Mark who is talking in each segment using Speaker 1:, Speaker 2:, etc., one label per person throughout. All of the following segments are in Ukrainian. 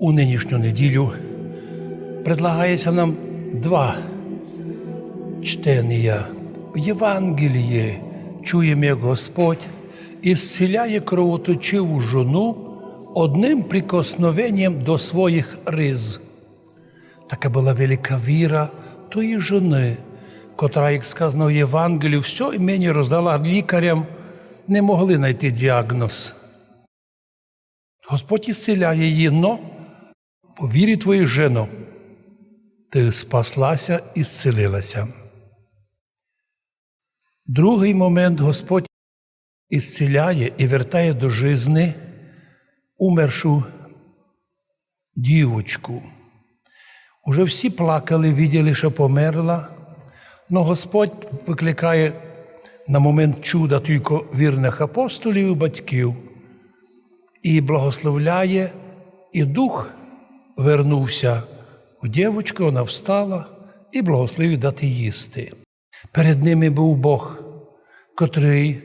Speaker 1: у нинішню неділю предлагається нам два чтення. В Євангелії чуємо, як Господь ісціляє кровоточиву жону одним прикосновенням до своїх риз. Така була велика віра тої жони, котра, як сказано в Євангелії, все імені роздала лікарям, не могли знайти діагноз. Господь ісціляє її, но по вірі твоїй жено, ти спаслася і зцілилася. Другий момент Господь ісціляє і вертає до жизни умершу дівочку. Уже всі плакали, виділи, що померла, але Господь викликає на момент чуда тільки вірних апостолів і батьків і благословляє, і дух вернувся у дівчинку, вона встала і благословив дати їсти. Перед ними був Бог, котрий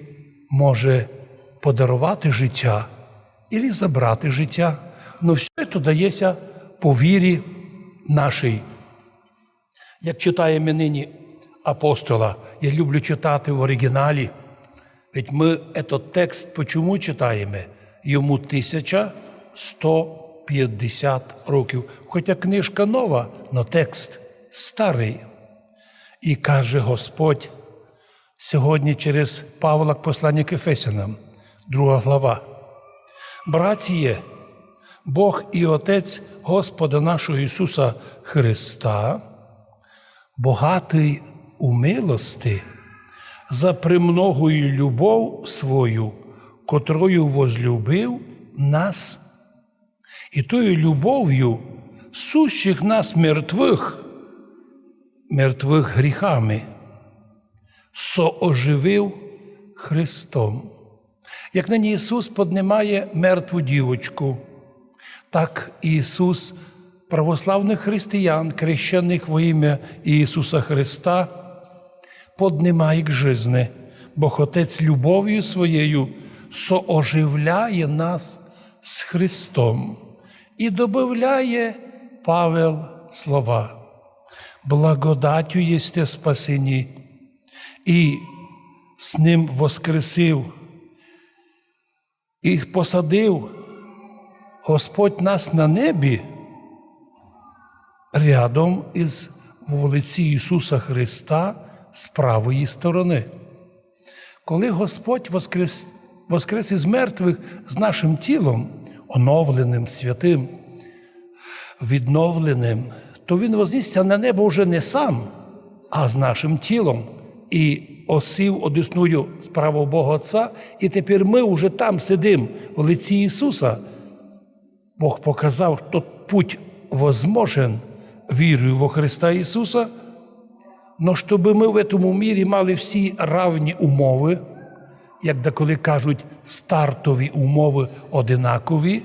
Speaker 1: може подарувати життя і забрати життя. Ну все це дається по вірі нашій. Як читаємо нині апостола, я люблю читати в оригіналі. Ведь ми цей текст почому читаємо? Йому 1150 років. Хоча книжка нова, але текст старий. І каже Господь сьогодні через Павла послання к Ефесянам, друга глава. Братіє, Бог і Отець Господа нашого Ісуса Христа, богатий у милости, за премногою любов свою, котрою возлюбив нас, і тою любов'ю сущих нас мертвих, мертвих гріхами, сооживив Христом. Як нині Ісус піднімає мертву дівочку, так Ісус православних християн, крещених во ім'я Ісуса Христа, піднімає к жизни, бо Отець любов'ю своєю сооживляє нас з Христом і додає Павел слова. Благодатю єсте спасені, і з ним воскресив, і посадив Господь нас на небі рядом із вулиці Ісуса Христа з правої сторони. Коли Господь воскрес, воскрес із мертвих з нашим тілом, оновленим, святим, відновленим, то Він вознісся на небо вже не сам, а з нашим тілом. І осів одесную справу Бога Отця, і тепер ми вже там сидимо в лиці Ісуса. Бог показав, що путь возможен вірою во Христа Ісуса, но щоб ми в цьому мірі мали всі равні умови, як деколи кажуть, стартові умови одинакові,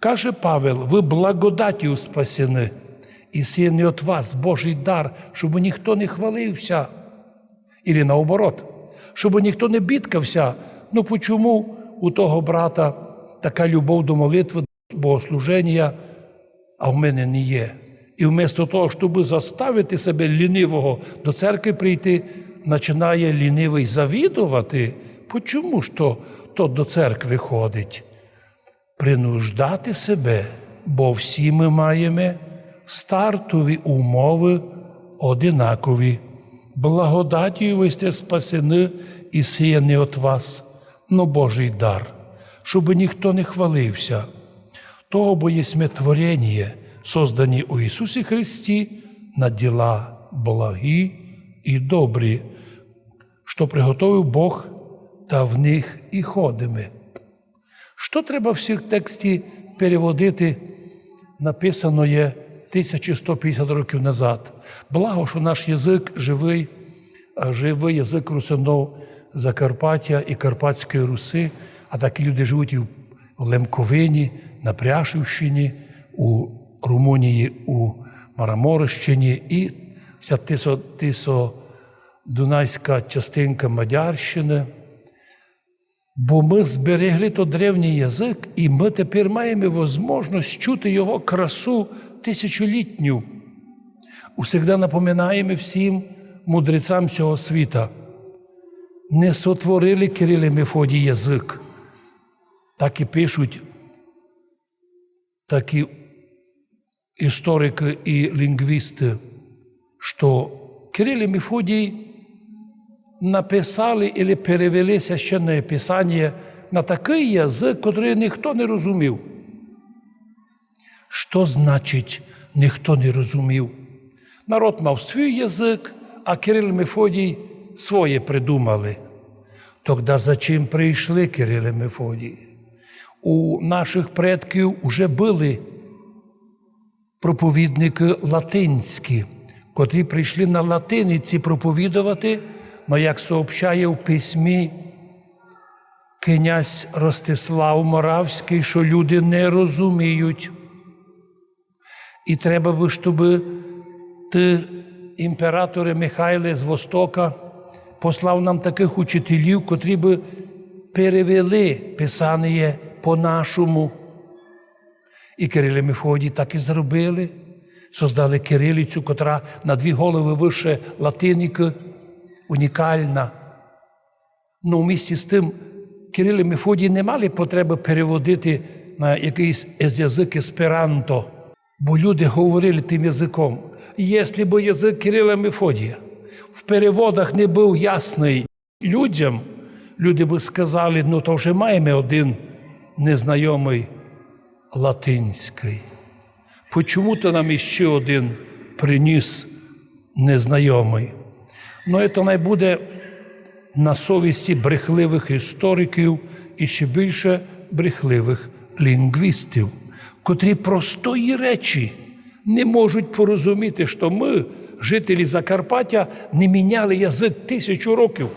Speaker 1: каже Павел, ви благодаттю спасені, і це не від вас Божий дар, щоб ніхто не хвалився. Ілі наоборот, щоб ніхто не бідкався. Ну почому у того брата така любов до молитви, богослуження, а в мене не є. І вмісто того, щоб заставити себе лінивого до церкви прийти, починає лінивий завідувати. Почому ж то, то до церкви ходить? Принуждати себе, бо всі ми маємо стартові умови одинакові. Благодаттю ви сте спасені і не від вас, но Божий дар, щоб ніхто не хвалився. Того бо єсме творення, создані у Ісусі Христі на діла благі і добрі, що приготовив Бог, та в них і ходимо. Що треба в цих тексті переводити, написано є 1150 років назад. Благо, що наш язик живий, живий язик русинов Закарпаття і Карпатської Руси, а такі люди живуть і в Лемковині, на Пряшівщині, у Румунії, у Мараморищині і вся тисо, тисо Дунайська частинка Мадярщини. Бо ми зберегли то древній язик, і ми тепер маємо можливість чути його красу тисячолітню. Усегда напоминаємо всім мудрецям цього світа. Не сотворили Кирил і Мефодій язик. Так і пишуть такі історики і лінгвісти, що Кирил і Мефодій написали або перевели священне писання на такий язик, який ніхто не розумів. Що значить ніхто не розумів? Народ мав свій язик, а Кирил Мефодій своє придумали. Тогда за чим прийшли Кирил і Мефодій? У наших предків вже були проповідники латинські, котрі прийшли на латиниці проповідувати, але як сообщає в письмі князь Ростислав Моравський, що люди не розуміють. І треба би, щоб ти, імператоре Михайле з Востока, послав нам таких учителів, котрі би перевели Писання по-нашому. І Кирил і Мефодій так і зробили. Создали кирилицю, котра на дві голови вище латиніки, унікальна. Ну, в місті з тим Кирил і Мефодій не мали потреби переводити на якийсь язик есперанто, бо люди говорили тим язиком. Якщо б язик Кирила Мефодія в переводах не був ясний людям, люди б сказали, ну то вже маємо один незнайомий латинський. Почому то нам іще один приніс незнайомий? Ну, це не буде на совісті брехливих істориків і ще більше брехливих лінгвістів, котрі простої речі не можуть порозуміти, що ми, жителі Закарпаття, не міняли язик тисячу років.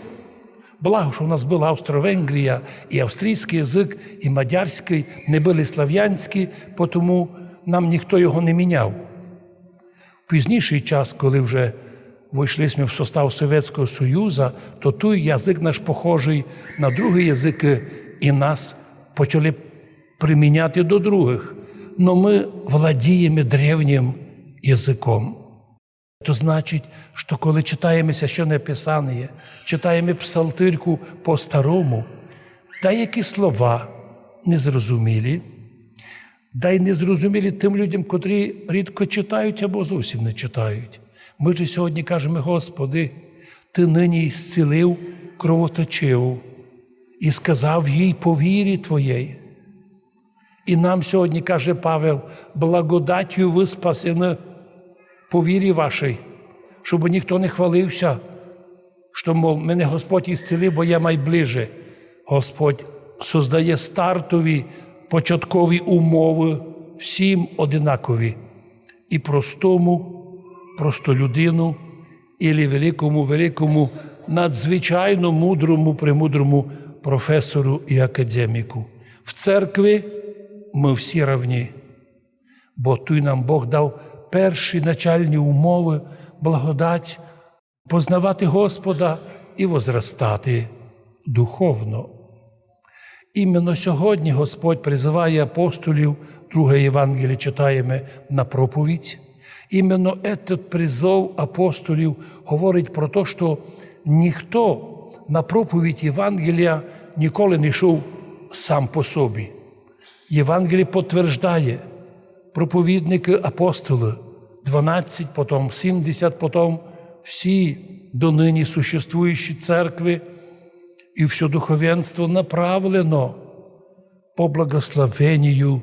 Speaker 1: Благо, що в нас була Австро-Венгрія, і австрійський язик, і мадярський, не були слав'янські, тому нам ніхто його не міняв. В пізніший час, коли вже вийшли ми в состав Совєтського Союзу, то той язик наш похожий на другі язики, і нас почали приміняти до других. Но ми владіємо древнім язиком. То значить, що коли читаємо священне Писання, читаємо псалтирку по-старому, деякі слова незрозумілі, да й незрозумілі тим людям, котрі рідко читають або зовсім не читають. Ми ж сьогодні кажемо, Господи, Ти нині зцілив кровоточиву і сказав їй по вірі Твоєї. І нам сьогодні каже Павел, благодаттю ви спасені по вірі вашій, щоб ніхто не хвалився, що, мов, мене Господь ісцілив, бо я майближе. Господь создає стартові початкові умови всім одинакові. І простому, простолюдину, і великому, великому, надзвичайно мудрому, премудрому професору і академіку. В церкві ми всі равні, бо той нам Бог дав перші начальні умови, благодать, познавати Господа і возростати духовно. Іменно сьогодні Господь призиває апостолів, друге Євангеліє читаємо на проповідь. Іменно этот призов апостолів говорить про те, що ніхто на проповідь Євангелія ніколи не йшов сам по собі. Євангеліє підтверждає, проповідники апостоли, 12, потім 70, потім всі донині существуючі церкви і все духовенство направлено по благословенню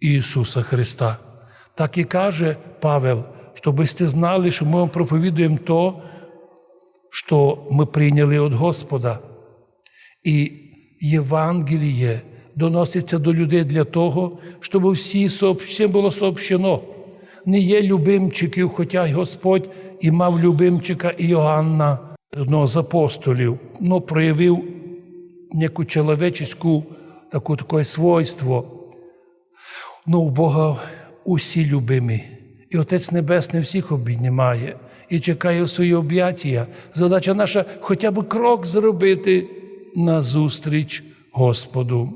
Speaker 1: Ісуса Христа. Так і каже Павел, щоб ви знали, що ми вам проповідуємо то, що ми прийняли від Господа. І Євангеліє доноситься до людей для того, щоб всі всім було сообщено. Не є любимчиків, хоча Господь і мав любимчика Іоанна, одного з апостолів, но проявив яку чоловічську таку таке свойство. Ну, у Бога усі любимі. І Отець Небесний всіх обіймає і чекає в свої об'яття. Задача наша хоча б крок зробити назустріч Господу.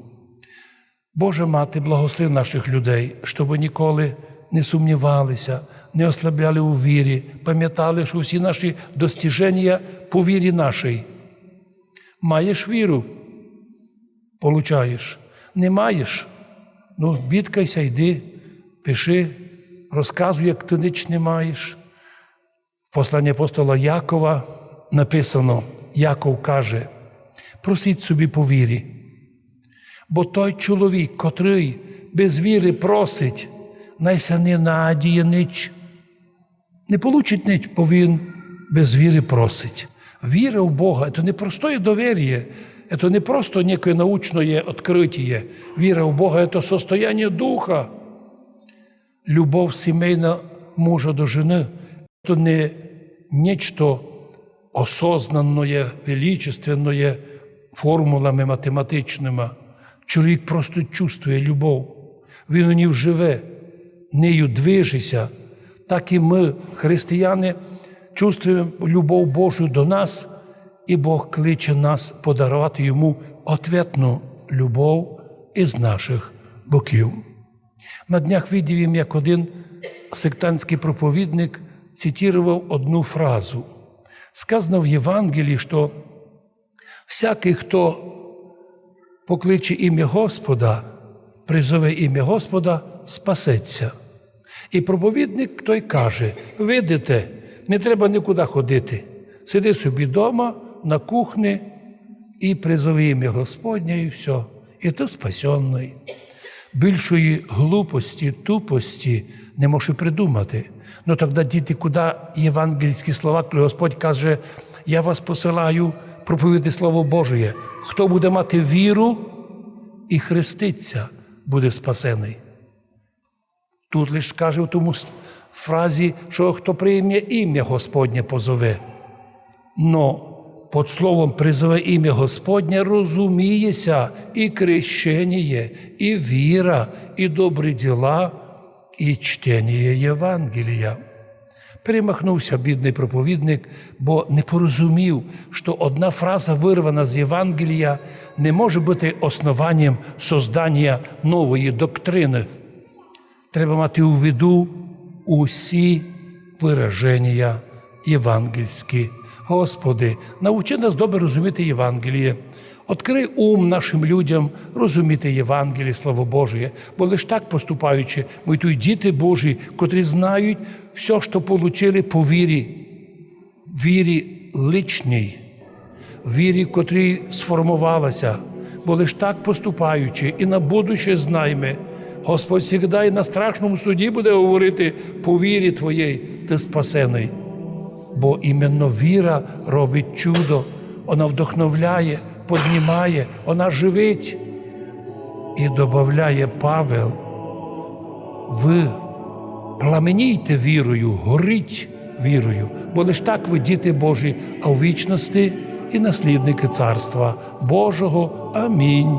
Speaker 1: Боже мати, благослови наших людей, щоб ніколи не сумнівалися, не ослабляли у вірі, пам'ятали, що всі наші достіження по вірі нашій. Маєш віру, получаєш. Не маєш. Ну, бідкайся, йди, пиши, розказуй, як ти ніч не маєш. В посланні апостола Якова написано, Яков каже, просіть собі по вірі. Бо той чоловік, котрий без віри просить, найся не надіє ніч. Не получить ніч, бо він без віри просить. Віра в Бога це не простое доверие, це не просто некое научное открытие. Віра в Бога це состояние духа. Любов сімейна мужа до жени це не нечто осознанное, величественное формулами математичними. Чоловік просто чувствує любов. Він у ній живе, нею движеться. Так і ми, християни, чувствуємо любов Божу до нас, і Бог кличе нас подарувати йому ответну любов із наших боків. На днях видів їм, як один сектантський проповідник цитував одну фразу. Сказано в Євангелії, що всякий, хто покличе ім'я Господа, призове ім'я Господа, спасеться. І проповідник той каже: видите, не треба нікуди ходити. Сиди собі вдома, на кухні і призови ім'я Господнє, і все. І ти спасенний. Більшої глупості, тупості не можеш і придумати. Ну тоді діти, куди євангельські слова, коли Господь каже, я вас посилаю проповідати Слово Божє. Хто буде мати віру і хреститься, буде спасений. Тут лише каже в тому фразі, що хто прийме ім'я Господнє позове. Но під словом призове ім'я Господнє розуміється і крещення, і віра, і добрі діла, і чтення Євангелія. Перемахнувся бідний проповідник, бо не порозумів, що одна фраза, вирвана з Євангелія, не може бути основанням создання нової доктрини. Треба мати у виду усі вираження євангельські. Господи, научи нас добре розуміти Євангеліє. Открий ум нашим людям розуміти Євангеліє, Слово Божє, бо лише так поступаючи, ми тут діти Божі, котрі знають все, що отримали по вірі, вірі личній, вірі, котрій сформувалася, бо лише так поступаючи, і на будуще знайме. Господь завжди і на страшному суді буде говорити по вірі твоєї, ти спасений. Бо іменно віра робить чудо, вона вдохновляє, піднімає, вона живить. І додає Павел, ви пламенійте вірою, горіть вірою, бо лиш так ви діти Божі, а у вічності і наслідники Царства Божого. Амінь.